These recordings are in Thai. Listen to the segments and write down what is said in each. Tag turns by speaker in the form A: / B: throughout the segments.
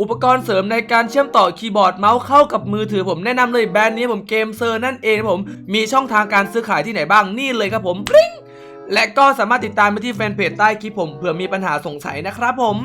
A: อุปกรณ์เสริมในการเชื่อมต่อคีย์บอร์ดเมาส์เข้ากับมือถือผมแนะนำเลยแบรนด์นี้ผมเกมเซอร์นั่นเองผมมีช่องทางการซื้อขายที่ไหนบ้างนี่เลยครับผมปริ้งและก็สามารถติดตามไปที่แฟนเพจใต้คลิปผมเผื่อมีปัญหาสงสัยนะครับผม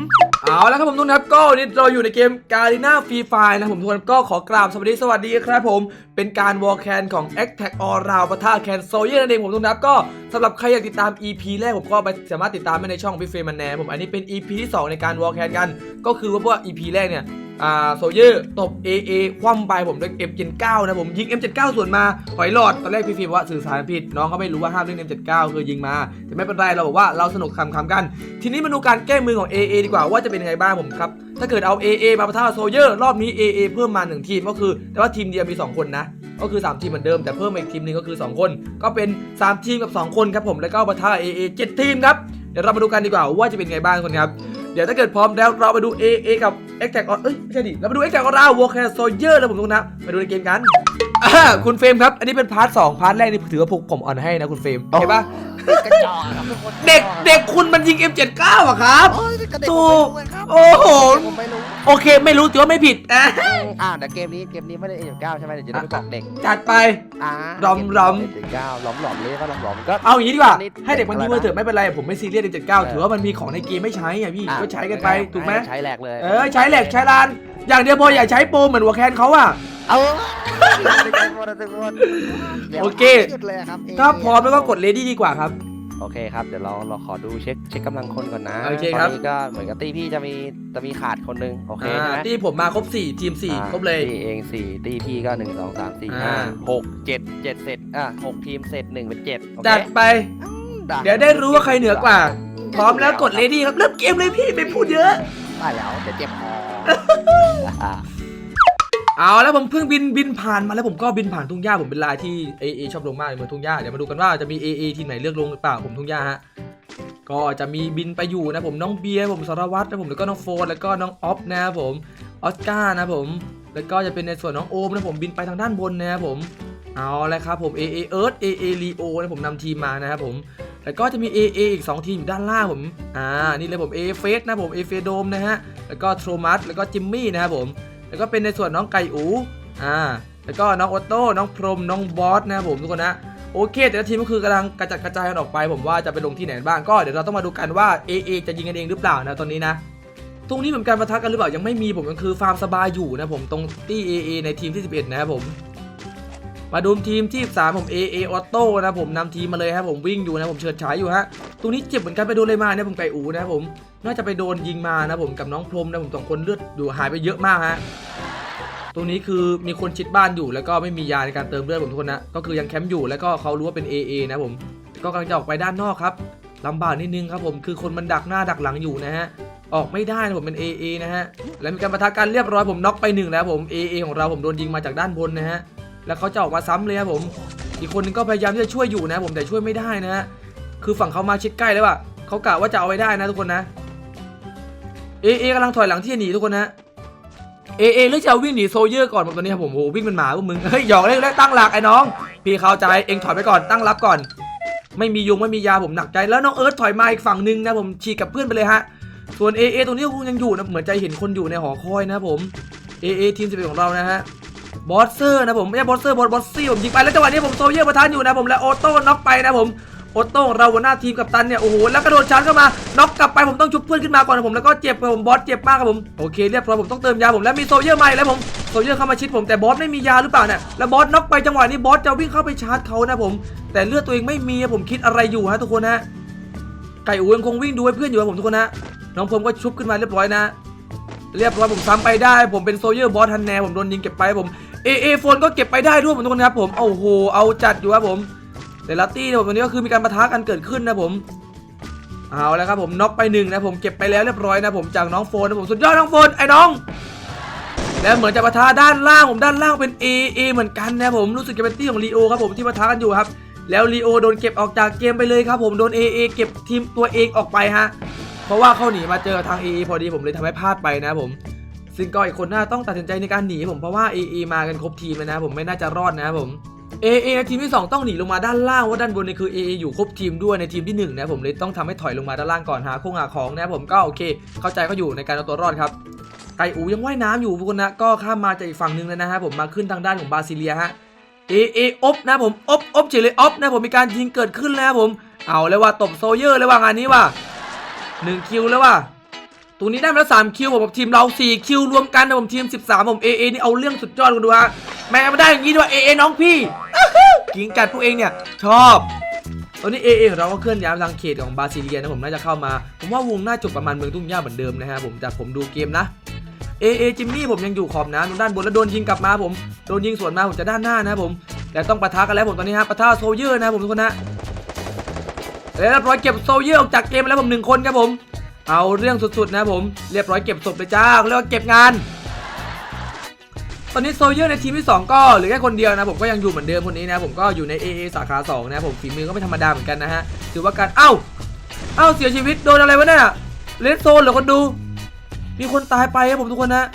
A: เอาละครับผมทุกท่านครับก็วันนี้เราอยู่ในเกมกา r ีนาฟรีไฟนะผมทุกคนก็ขอกราบสวัสดีสวัสดีครับผม เป็นการวอลแคนของ a t t a c k All Round ปะทะแคนโซเยอร์นั่นเองผมทุกท่านครับก็สำหรับใครอยากติดตาม EP แรกผมก็ไปสามารถติดตามได้ในช่องพี่เฟรมมันแนผมอันนี้เป็น EP ที่ 2 ในการวอลแคนกัน ก็คือว่าพวก EP แรกเนี่ย อ่าโซเยอร์ตบ AA คว่ำไปผมด้วย M79 นะผมยิง M79 ส่วนมาหอยหลอดตอนแรกพี่ฟิล์มว่าสื่อสารผิดน้องเขาไม่รู้ว่าห้ามเล่น M79 คือยิงมาแต่ไม่เป็นไรเราบอกว่าเราสนุกคำคำๆกัน ทีนี้มาดูการแก้มือของ AA ดีกว่าว่าจะเป็นยังไงบ้างผมครับถ้าเกิดเอา AA มาปะทะโซเยอร์รอบนี้ AA เพิ่มมา 1 ทีมก็คือ แต่ว่าทีมเดียวมี 2 คนนะก็คือ 3 ทีมเหมือนเดิมแต่เพิ่มมาอีกทีมหนึ่งก็คือ 2 คน ก็เป็น 3 ทีมกับ 2 คนครับผมแล้วก็ปะทะ AA 7 ทีมครับเดี๋ยวเรามาดูกันดีกว่าว่าจะเป็นไงบ้างคนครับ เดี๋ยวถ้าเกิดพร้อมแล้วเราไปดู A A กับ X Tag เอ้ยไม่ใช่ดิเราไปดู X Tag ของเรา War Clan Soldier แล้วผมทุกนะไปดูในเกมกัน อ่าคุณเฟรมครับ อันนี้เป็นพาร์ทสองพาร์ทแรกนี่ถือว่าพวกผมอ่อนให้นะคุณเฟรมเห็นปะ
B: กระจอกครับทุกคน
A: เด็กเด็กคุณมันยิง M79 อะครับ
B: โอ้ยกระเด็ก
A: ถู
B: ผม
A: ก
B: ไม่รู้เลยครับ
A: โอ้โห
B: ผมไม่รู้
A: โอเค ไม่รู้ถือว่าไม่ผิดอะ
B: อ่าแต่เกมนี้เกมนี้ไม่ได้เอ็มเก้าใช่ไหมเดี๋ยวจะได้ไปบอกเด็ก
A: จัดไป
B: อ่าร
A: อมรอม
B: เอ็มเก้าล้อมหลอมเลยก็ล้อมหลอมก็
A: เอาอย่างนี้ดีกว่า
B: นิด
A: ให้เด็กมันยิงมาเถ
B: เด็ก
A: อะไม่เป็นไรผมไม่ซีเรียส M79 ถือว่ามันมีของในเกมไม่ใช้ไงพี่
B: อะ
A: ก็ใช้กันไปถูกไหม
B: ใช้แหลกเลย
A: เออใช้แหลกใช้ลาน อย่างเดียวพออย่าใช้โปรเหมือนวัวแคนเขาอะ
B: เอา ดี๋ยว
A: โอเค
B: หยุดเลยครับ
A: ถ้าพร้อมแล้วก็กดเลดี้ดีกว่าครับ
B: โอเคครับ เดี๋ยวเราเราขอดูเช็คเช็คกำลังคนก่อนนะ
A: โอเคครับ
B: ตอนนี้ก็เหมือนกับตี้พี่จะมีจะมีขาดคนหนึงโอเคใช่ไหม
A: ที่ผมมาครบ4ทีม4
B: อ่า
A: ครบเลย
B: ตีเองสี่ตีพี่ก็หนึ่งสองสามสี่ห้า
A: อ่า
B: หกเจ็ดเจ็ดเสร็จอะหกทีมเสร็จหนึ่งเป็นเจ็ดโอเค
A: จัดไป
B: ได้
A: เดี๋ยวได้รู้ว่าใครเหนือกว่า พร้อมแล้วกดเลดี้ครับเริ่มเกมเลยพี่ไม่พูดเยอะ
B: ได้แล้วจะเจ็บคออะ
A: เอาแล้วผมเพิ่งบินบินผ่านมาแล้วผมก็บินผ่านทุ่งหญ้าผมเป็นลายที่ AA ชอบลงมากเลยเหมือนทุ่งหญ้าเดี๋ยวมาดูกันว่าจะมี AA ทีมไหนเลือกลงหรือเปล่าผมทุ่งหญ้าฮะก็จะมีบินไปอยู่นะผมน้องเบียร์ผมสารวัตรนะผมแล้วก็น้องโฟนแล้วก็น้องออฟนะครับผมออสการ์นะผม แล้วก็จะเป็นในส่วนน้องโอมนะผมบินไปทางด้านบนนะครับผมเอาละครับผม AA Earth AA Leo นะผมนำทีมมานะครับผม แล้วก็จะมี AA อีก 2 ทีมอยู่ด้านล่างผม อ่า นี่เลยผม A f a c e นะผม A f a c e Dome นะฮะ แล้วก็ t r o m a s แล้วก็จิมมี่นะครับผม แล้วก็เป็นในส่วนน้องไก่อูอ่าแล้วก็น้องออโต้น้องพรหมน้องบอสนะครับผมทุกคนนะโอเค แต่ละทีมก็คือกำลังกระจัดกระจายกันออกไป ผมว่าจะไปลงที่ไหนบ้างก็เดี๋ยวเราต้องมาดูกันว่า AA จะยิงกันเองหรือเปล่านะตอนนี้นะตรงนี้เหมือนการประทะกันหรือเปล่ายังไม่มีผมก็คือฟาร์มสบายอยู่นะผมตรงที่ AA ในทีมที่ 11 นะครับผม มาดูทีมที่3ผม AA Auto นะผมนำทีมมาเลยครับผมวิ่งอยู่นะผมเฉิดฉายอยู่ฮะตรงนี้เจ็บเหมือนกันไปโดนเลยมาเนี่ยผมไก่อูนะครับผมน่าจะไปโดนยิงมานะผมกับน้องพรมนะผมสองคนเลือดอยู่หายไปเยอะมากฮะตรงนี้คือมีคนชิดบ้านอยู่แล้วก็ไม่มียาในการเติมเลือดผมทุกคนนะก็คือยังแคมป์อยู่แล้วก็เขารู้ว่าเป็น AA นะผมก็กำลังจะออกไปด้านนอกครับลำบากนิดนึงครับผมคือคนมันดักหน้าดักหลังอยู่นะฮะออกไม่ได้นะผมเป็น AA นะฮะแล้วมีการประทะกันเรียบร้อยผมน็อกไปหนึ่งแล้วผม AA ของเราผมโดนยิงมาจากด้านบนนะฮะ แล้วเขาจะออกมาซ้ำเลยครับผม อีกคนนึงก็พยายามที่จะช่วยอยู่นะ ผมแต่ช่วยไม่ได้นะฮะคือฝั่งเขามาชิดใกล้แล้วอะเขากะว่าจะเอาไว้ได้นะทุกคนนะ เอเอกำลังถอยหลังที่จะหนีทุกคนนะเอเอเลือกจะวิ่งหนีโซเยอร์ก่อนผมตอนนี้ครับผมโอ้โหวิ่งเป็นหมาพวกมึงเฮ้ยหยอกเล่นเล่นตั้งหลักไอ้น้อง พี่เข้าใจเองถอยไปก่อนตั้งรับก่อน ไม่มียุงไม่มียาผมหนักใจ แล้วน้องเอิร์ธถอยมาอีกฝั่งหนึ่งนะผมฉีกกับเพื่อนไปเลยฮะส่วน AA ตรงนี้คงยังอยู่นะเหมือนใจเห็นคนอยู่ในหอคอยนะผม AA ทีมสิบเอ็ดของเรานะฮะ บอสเซอร์นะผมไม่ใช่บอสเซอร์บอสบอสซี่ผมยิงไปแล้วจังหวะนี้ผมโซเยอร์ประทานอยู่นะผมและโอโต้น็อกไปนะผมโอโต้เราหัวหน้าทีมกับตันเนี่ยโอ้โหแล้วกระโดดชาร์จเข้ามาน็อกกลับไปผมต้องชุบเพื่อนขึ้นมาก่อนนะผมแล้วก็เจ็บผมบอสเจ็บมากครับผมโอเคเรียบร้อยผมต้องเติมยาผมแล้วมีโซเยอร์ใหม่แล้วผมโซเยอร์เข้ามาชิดผมแต่บอสไม่มียาหรือเปล่าเนี่ยแล้วบอสน็อกไปจังหวะนี้บอสจะวิ่งเข้าไปชาร์จเขานะผม แต่เลือดตัวเองไม่มีผมคิดอะไรอยู่ฮะทุกคนฮะไก่อูยังคงวิ่งดูให้เพื่อนอยู่ครับผมทุกคนนะน้องผมก็ชุบขึ้นมาเรียบร้อยนะ เรียบร้อยผมซ้ำไปได้ ผมเป็นโซเยอร์บอสทันแนผมโดนยิงเก็บไปผมเอเอโฟนก็เก็บไปได้ด้วยผมทุกคนครับผมโอ้โหเอาจัดอยู่ครับผมแต่ลตี้เนี่ยผมตอนนี้ก็คือมีการปะทะกันเกิดขึ้นนะผมเอาแล้วครับผมน็อกไปหนึ่งนะผมเก็บไปแล้วเรียบร้อยนะผมจากน้องโฟนนะผมสุดยอดน้องโฟนไอ้น้อง แล้วเหมือนจะปะทะด้านล่างผมด้านล่างเป็น A A เหมือนกันนะผมรู้สึกจะเป็นตี้ของลีโอครับผมที่ปะทะกันอยู่ครับแล้วลีโอโดนเก็บออกจากเกมไปเลยครับผมโดน A A เก็บทีมตัวเองออกไปฮะ เพราะว่าเขาหนีมาเจอทาง A A พอดีผมเลยทำให้พลาดไปนะผม ซึ่งก็อีกคนน่าต้องตัดสินใจในการหนีผมเพราะว่า AA มากันครบทีมเลยนะ ผมไม่น่าจะรอดนะผม AA ในทีมที่ 2 ต้องหนีลงมาด้านล่างว่าด้านบนนี่คือ AA อยู่ครบทีมด้วยในทีมที่ 1 นะผมเลยต้องทำให้ถอยลงมาด้านล่างก่อนหาโค้งหาของนะผมก็โอเค เข้าใจเขาอยู่ในการเอาตัวรอดครับไก่อูยังว่ายน้ำอยู่ทุกคนนะก็ข้ามมาจากอีกฝั่งหนึ่งเลยนะฮะผมมาขึ้นทางด้านของบราซิเลียฮะเอเออบนะผมอบอบเฉยเลยอบนะผมมีการยิงเกิดขึ้นแล้วผม เอาเลยว่าตบโซเยอร์เลยว่างานนี้ว่ะ หนึ่งคิวแล้วว่ะตรงนี้ได้มาแล้วสามคิวผมกับทีมเราสี่คิวรวมกันนะผมทีม 13 ผมเอเอนี่เอาเรื่องสุดยอดคุณดูฮะแม่มาได้อย่างนี้ด้วยเอเอน้องพี่กิงกัดพวกเองเนี่ย ชอบตอนนี้เอเอของเราก็เคลื่อนย้ายมาทางเขตของบราซิเลียนะผมน่าจะเข้ามา ผมว่าวงน่าจบประมาณเมืองทุ่งหญ้าเหมือนเดิมนะฮะผมจากผมดูเกมนะเอเอจิมมี่ผมยังอยู่ขอบนะตรงด้านบนแล้วโดนยิงกลับมาผมโดนยิงสวนมาผมจะด้านหน้านะผมแต่ต้องปะทะกันแล้วผมตอนนี้ฮะปะทะโซเยอร์นะผมทุกคนนะ เรียบร้อยเก็บโซเยอร์ออกจากเกมแล้วผมหนึ่งคนครับผม เอาเรื่องสุดๆนะผม เรียบร้อยเก็บศพเลยจ้าเรียกว่าเก็บงาน ตอนนี้โซเยอร์ในทีมที่ 2 ก็เหลือแค่คนเดียวนะผมก็ยังอยู่เหมือนเดิมคนนี้นะผมก็อยู่ใน AA สาขา2นะผมฝีมือก็ไม่ธรรมดาเหมือนกันนะฮะถือว่าการเอ้าเอ้าเสียชีวิตโดนอะไรวะเนี่ยเลดโซนเหรอคนดู มีคนตายไปครับผมทุกคนนะ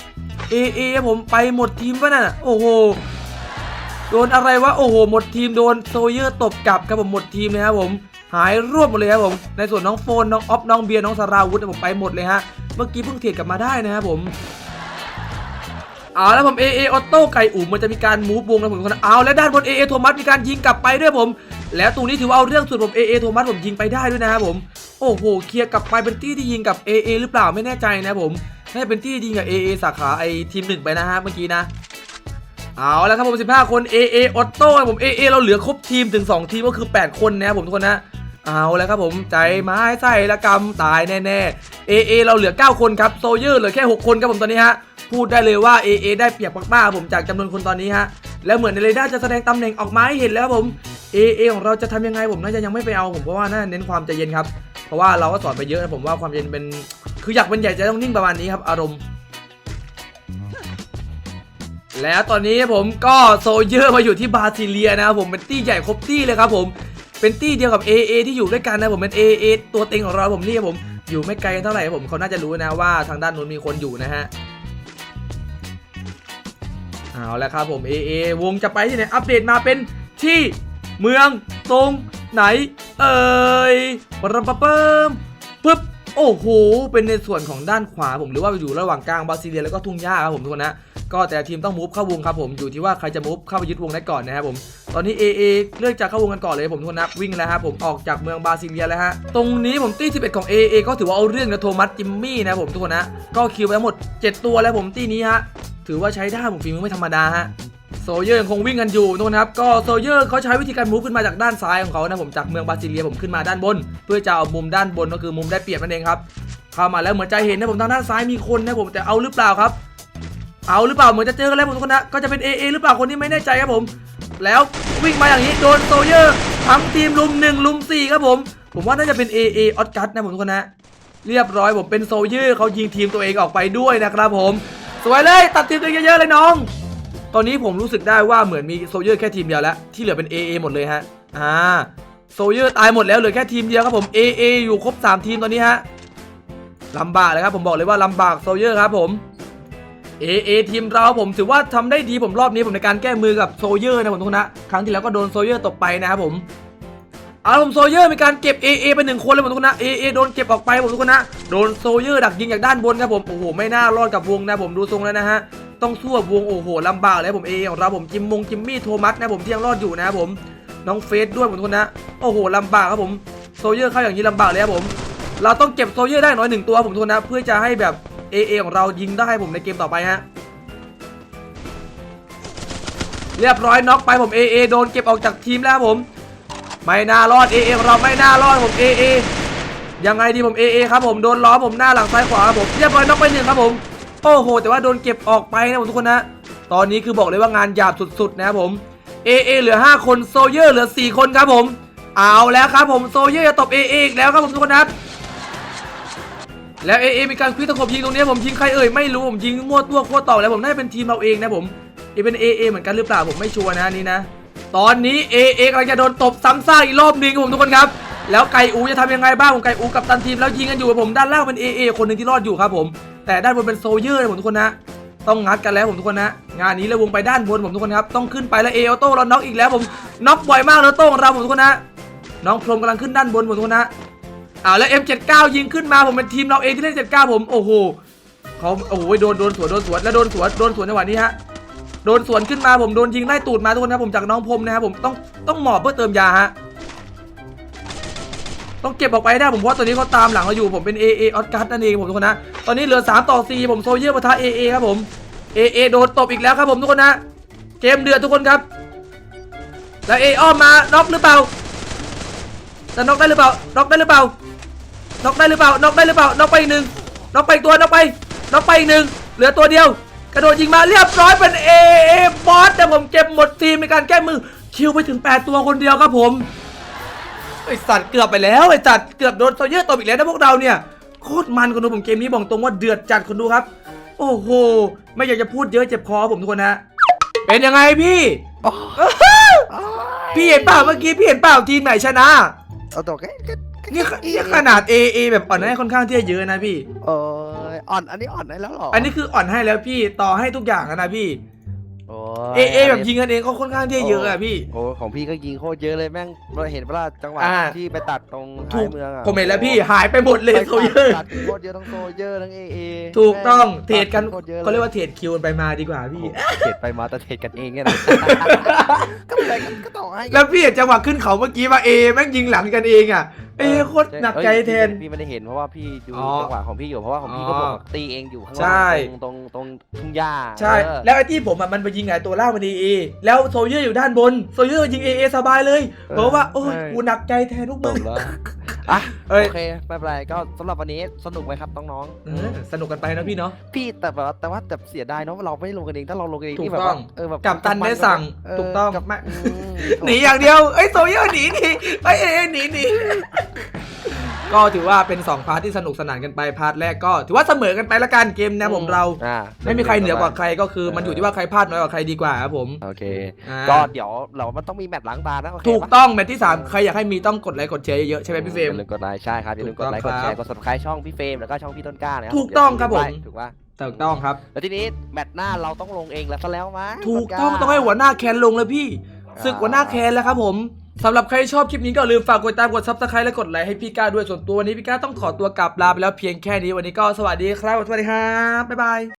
A: AA ครับผมไปหมดทีมปะน่ะโอ้โหโดนอะไรวะโอ้โหหมดทีมโดนโซเยอร์ตบกลับครับผมหมดทีมเลยครับผม หายรวบหมดเลยครับผม ในส่วนน้องโฟน น้องออฟ น้องเบียร์ น้องสราวุธผมไปหมดเลยฮะ เมื่อกี้เพิ่งเทรดกลับมาได้นะครับผมเอาแล้วผม AA ออโต้ไก่อุ่มมันจะมีการมูฟวงนะผมคนเอาแล้วด้านบน AA โทมัสมีการยิงกลับไปด้วยผม แล้วตรงนี้ถือว่าเอาเรื่องสุดผม AA โทมัสผมยิงไปได้ด้วยนะครับผมโอ้โหเคลียร์กลับไปเป็นตี้ที่ยิงกับ AA หรือเปล่าไม่แน่ใจนะผมน่าจะเป็นตี้ที่ยิงกับ AA สาขาไอทีมหนึ่งไปนะฮะเมื่อกี้นะเอาแล้วครับผม 15 คน AA ออโต้ผม AA เราเหลือครบทีมถึง 2 ทีมก็คือ 8 คนนะครับผมทุกคนนะ เอาแล้วครับผมใจไม้ไส้ละกำตายแน่ๆ AA เอเราเหลือ 9 คนครับโซเยอร์เหลือแค่ 6 คนครับผมตอนนี้ฮะพูดได้เลยว่า AA ได้เปรียบมากๆผมจากจำนวนคนตอนนี้ฮะแล้วเหมือนในเรดาร์จะแสดงตำแหน่งออกมาให้เห็นแล้วผม AA ของเราจะทำยังไงผมน่าจะยังไม่ไปเอาผมเพราะว่าน่าเน้นความใจเย็นครับเพราะว่าเราก็สอนไปเยอะนะผมว่าความเย็นเป็นคืออยากเป็นใหญ่ใจต้องนิ่งประมาณนี้ครับอารมณ์แล้วตอนนี้ผมก็โซเยอร์มาอยู่ที่บาซิเลียนะครับผมเป็นตี้ใหญ่ครบตี้เลยครับผม เป็นตี้เดียวกับ AA ที่อยู่ด้วยกันนะผมเป็น AA ตัวเต็งของเราผมนี่ครับผมอยู่ไม่ไกลกันเท่าไหร่ครับผมเขาน่าจะรู้นะว่าทางด้านนู้นมีคนอยู่นะฮะเอาล้วครับผม AA วงจะไปที่ไหนอัปเดตมาเป็นที่เมืองตรงไหน เอ่ยปรปะเปิมปึ๊บโอ้โห เป็นในส่วนของด้านขวาผมหรือว่าอยู่ระหว่างกลางบราซิเลียแล้วก็ทุ่งหญ้าครับผมทุกคนนะ ก็แต่ทีมต้องมูฟเข้าวงครับผมอยู่ที่ว่าใครจะมูฟเข้าไปยึดวงได้ก่อนนะครับผมตอนนี้ AA เลือกจะเข้าวงกันก่อนเลยผมทุกนนะวิ่งแล้วครับผมออกจากเมืองบาซิเลียแล้วฮะตรงนี้ผมตี11ของ AA ก็ถือว่าเอาเรื่องนะโทมัสจิมมี่นะผมทุกคนนะก็คิวไปทั้งหมด 7 ตัวแล้วผมตีนี้ฮะถือว่าใช้ได้ผมฝีมือไม่ธรรมดาฮะโซเยอร์ยังคงวิ่งกันอยู่ทุกคนครับก็โซเยอร์เขาใช้วิธีการมูฟขึ้นมาจากด้านซ้ายของเขานะผมจากเมืองบาซิเลียผมขึ้นมาด้านบน เพื่อจะเอามุมด้านบนก็คือมุมได้เปรียบนั่นเองครับเข้ามาแล้วเหมือนจะเห็นนะผมทางด้านซ้ายมีคนนะผมแต่เอาหรือเปล่าครับ เอาหรือเปล่าเหมือนจะเจอกันแล้วผมทุกคนนะก็จะเป็น AA หรือเปล่าคนนี้ไม่แน่ใจครับผม แล้ววิ่งมาอย่างนี้โดนโซเยอร์ทั้งทีมลุมหนึ่งลุมสี่ครับผม ผมว่าน่าจะเป็น AA ออสกัสนะผมทุกคนนะเรียบร้อยผมเป็นโซเยอร์เขายิงทีมตัวเองออกไปด้วยนะครับผม สวยเลยตัดทีมตัวเองเยอะๆเลยน้อง ตอนนี้ผมรู้สึกได้ว่าเหมือนมีโซเยอร์แค่ทีมเดียวแล้วที่เหลือเป็น AA หมดเลยฮะอ่าโซเยอร์ตายหมดแล้วเหลือแค่ทีมเดียวครับผม AA อยู่ครบสามทีมตอนนี้ฮะลำบากเลยครับผมบอกเลยว่าลำบากโซเยอร์ครับผม เอเอทีมเราผมถือว่าทำได้ดีผมรอบนี้ผมในการแก้มือกับโซเยอร์นะผมทุกคนนะครั้งที่แล้วก็โดนโซเยอร์ตกไปนะครับผมเอาผมโซเยอร์มีการเก็บ AA ไปหนึ่งคนเลยผมทุกคนนะ AA โดนเก็บออกไปผมทุกคนนะโดนโซเยอร์ดักยิงจากด้านบนครับผมโอ้โหไม่น่ารอดกับวงนะผมดูทรงแล้วนะฮะต้องสู้กับวงโอ้โหลำบากเลยผม AA ของเราผมจิมมงจิมมี่โทมัสนะผมที่ยังรอดอยู่นะครับผมน้องเฟสด้วยผมทุกคนนะโอ้โหลำบากครับผมโซเยอร์เข้าอย่างนี้ลำบากเลยครับผม เราต้องเก็บโซเยอร์ได้น้อยหนึ่งตัวผมทุกคนนะเพื่อจะให้แบบ AA ของเรายิงได้ผมในเกมต่อไปฮะเรียบร้อยน็อกไปผม AA โดนเก็บออกจากทีมแล้วผม ไม่น่ารอด AA ของเราไม่น่ารอดผม AA ยังไงดีผม AA ครับผมโดนล้อผมหน้าหลังซ้ายขวาครับผมเรียบร้อยน็อกไปหนึ่งครับผมโอ้โห แต่ว่าโดนเก็บออกไปนะผมทุกคนนะตอนนี้คือบอกเลยว่างานหยาบสุดๆนะครับผม AA เหลือ 5 คนโซเยอร์เหลือ 4 คนครับผม เอาแล้วครับผมโซเยอร์จะตบ AA อีกแล้วครับผมทุกคนนะ แล้ว AA มีการควิดตะขบยิงตรงนี้ผมยิงใครเอ่ยไม่รู้ผมยิงมั่วตัวโคตรต่อแล้วผมน่าจะเป็นทีมเราเองนะผมเอเป็น AA เหมือนกันหรือเปล่าผมไม่ชัวร์นะนนี้นะ ตอนนี้ AA กำลังจะโดนตบซ้ำซากอีกรอบหนึงครับผมทุกคนครับแล้วไก่อูจะทำยังไงบ้างผมไก่อูกับตันทีมแล้วยิงกันอยู่ผมด้านล่างเป็น AA คนหนึ่งที่รอดอยู่ครับผม แต่ด้านบนเป็นโซเยอร์นะผมทุกคนนะต้องงัดกันแล้วผมทุกคนนะงานนี้แล้วงไปด้านบนผมทุกคนครับต้องขึ้นไปแล้วเออโต้เราน็อกอีกแล้วผมน็อกบ่อยมากแล้วโต้ของเราผมทุกคนนะน้องพรมกำลังขึ้นด้านบนผมทุกคนนะ อ่าแล้ว M79 ยิงขึ้นมาผมเป็นทีมเราเองที่เล่น79 ผมโอ้โหเขาโอ้ยโดนโดนสวนโดนสวนแล้วโดนสวนโดนสวนจังหวะนี้ฮะโดนสวนขึ้นมาผมโดนยิงไล่ตูดมาทุกคนนะผมจากน้องพรมนะครับผมต้องต้องหมอบเพื่อเติมยาฮะต้องเก็บออกไปได้ผมเพราะตัวนี้เขาตามหลังเราอยู่ผมเป็น AA ออสการ์ดนั่นเองผมทุกคนนะตอนนี้เหลือ 3 ต่อ 4 ผมโซเยอร์ปะทะ AA ครับผม AA โดนตบอีกแล้วครับผมทุกคนนะเกมเดือดทุกคนครับ แล้วเออ้อมมาน็อกหรือเปล่าจะน็อกได้หรือเปล่าน็อกได้หรือเปล่า น็อกได้หรือเปล่าน็อกได้หรือเปล่าน็อกไปอีกหนึ่งน็อกไปอีกตัวน็อกไปน็อกไปอีกหนึ่งเหลือตัวเดียว กระโดดยิงมาเรียบร้อยเป็นเอเอบอสแต่ผมเก็บหมดทีมในการแก้มือคิวไปถึง 8 ตัวคนเดียวครับผมไอสัตว์เกือบไปแล้วไอสัตว์เกือบโดนโซเยอร์ตบอีกแล้วนะพวกเราเนี่ยโคตรมันคนดูผมเกมนี้บอกตรงว่าเดือดจัดคนดูครับ โอ้โหไม่อยากจะพูดเยอะเจ็บคอครับผมทุกคนนะเป็นยังไงพี่พี่เห็นเปล่าเมื่อกี้พี่เห็นเปล่าทีมไหนชนะ
B: เอาตัวแค่ก็
A: นี่ขนี่ขนาด A A แบบอ่อนให้ค่อนข้างที่จะเยอะนะพี่
B: เอออ่อนอันนี้อ่อนได้แล้วเหรอ
A: อั
B: อั
A: นนี้คืออ่อนให้แล้วพี่ต่อให้ทุกอย่างแล้วนะพี่
B: โอ้
A: A A แบบยิงกันเองก็ค่อนข้างที่จะเยอะอะพี่
B: โอ้ของพี่ก็ยิงโคตรเยอะเลยแม่งเราเห็นเวลาจังหวะ
A: อ่า
B: ที่ไปตัดตรง
A: ถู
B: ท้าย
A: ก
B: เมืองอะ
A: ผมเห็นแล้วพี่หายไปหมดเลย
B: ไป
A: โซเยอร์
B: ตัดโคตรเยอะทั้งโซเยอร์ทั้งเอเอ
A: ถูกต้องเทรดกัน
B: โคตรเยอะล
A: เขาเรียกว่าเทรดคิวกันไปมาดีกว่าพี่
B: โอ้โหเทรดไปมาแต่เทรดกันเองเนี่ยนะ ก็ไม่เป็นไรก็ต่อให้
A: แล้วพี่เห็นจังหวะขึ้นเขาเมื่อกี้ว่าเอแม่งยิงหลังกันเองอะ เอโคตรหนักใจแทน
B: พี่ไม่ได้เห็นเพราะว่าพี่ดู
A: อ๋อ
B: จังหวะของพี่อยู่เพราะว่าของพี่
A: อ๋
B: ก็
A: อ
B: บอกตีเองอยู่ข้าง
A: ใช่
B: ล่างตรงตรงตรงทุ่งหญ้า
A: ใช่
B: เออ
A: แล้วไอ้ที่ผมอะมันไปยิงไงตัวล่างมันดีเอแล้วโซเยอร์อยู่ด้านบน โซเยอร์ยิงเอเอสบายเลย เพราะว่า โอ้ยกูหนักใจแทนพวก
B: จ
A: มึง
B: บแล้ว อะ
A: เอ้ย
B: โอเคไม่เป็นไรก็สำหรับวันนี้สนุกไหมครับน้อง
A: เออสนุกกันไปนะพี่เนาะ
B: ๆพี่แต่แบบว่าแต่ว่าแต่เสียดายเนาะว่าเราไม่ได้ลงกันเองถ้าเราลงกันเอง
A: ถูก
B: นี่แบบ
A: ต้
B: ว่า
A: อง
B: เออแบบ
A: กัปตันได้สั่ง
B: เออ
A: ถูกต้อง
B: กับ
A: ไม่
B: อืม
A: หนีอย่างเดียว เอ้ยโซเยอร์หนีหนีไอ้ยเอ้ยหนีหนี ก็ถือว่าเป็น 2 พาร์ทที่สนุกสนานกันไป พาร์ทแรกก็ถือว่าเสมอกันไปละกันเกมแนวผมเรา
B: อ่า
A: ไม่มีใครเหนือกว่าใครก็คือมันอยู่ที่ว่าใครพลาดน้อยกว่าใครดีกว่าครับผม
B: โอเค
A: อ่า
B: ก็เดี๋ยวเรามันต้องมีแมตช์ล้างตานะโอเค
A: ถูก
B: ปะ
A: ต้องแมตช์ที่ 3 ใครอยากให้มีต้องกดไลค์กดแชร์เยอะๆใช่ไหมพี่เฟรม
B: อย่าลืมกดไลค์ใช่ครับอย่าลืมกดไลค์
A: ถู
B: ก
A: ก
B: ด
A: ต้อง
B: แชร์กด subscribe ช่องพี่เฟรมแล้วก็ช่องพี่ต้นกล้านะครับ
A: ถูกต้องครับผม
B: อย่าลืถูกป่ะ
A: ถูกต้องครับ
B: แล้วทีนี้แมตช์หน้าเราต้องลงเองแล้วซะแล้วมั้ง
A: ถูกต้องต้องให้หัวหน้าแคนลงเลยพี่ ศึกหัวหน้าแคนแล้วครับผมสำหรับใครชอบคลิปนี้ก็อย่าลืมฝากกดติดตามกดซับสไครต์และกดไลค์ให้พี่ก้าด้วยส่วนตัววันนี้พี่ก้าต้องขอตัวกลับลาไปแล้วเพียงแค่นี้วันนี้ก็สวัสดีครับสวัสดีครับบ๊ายบาย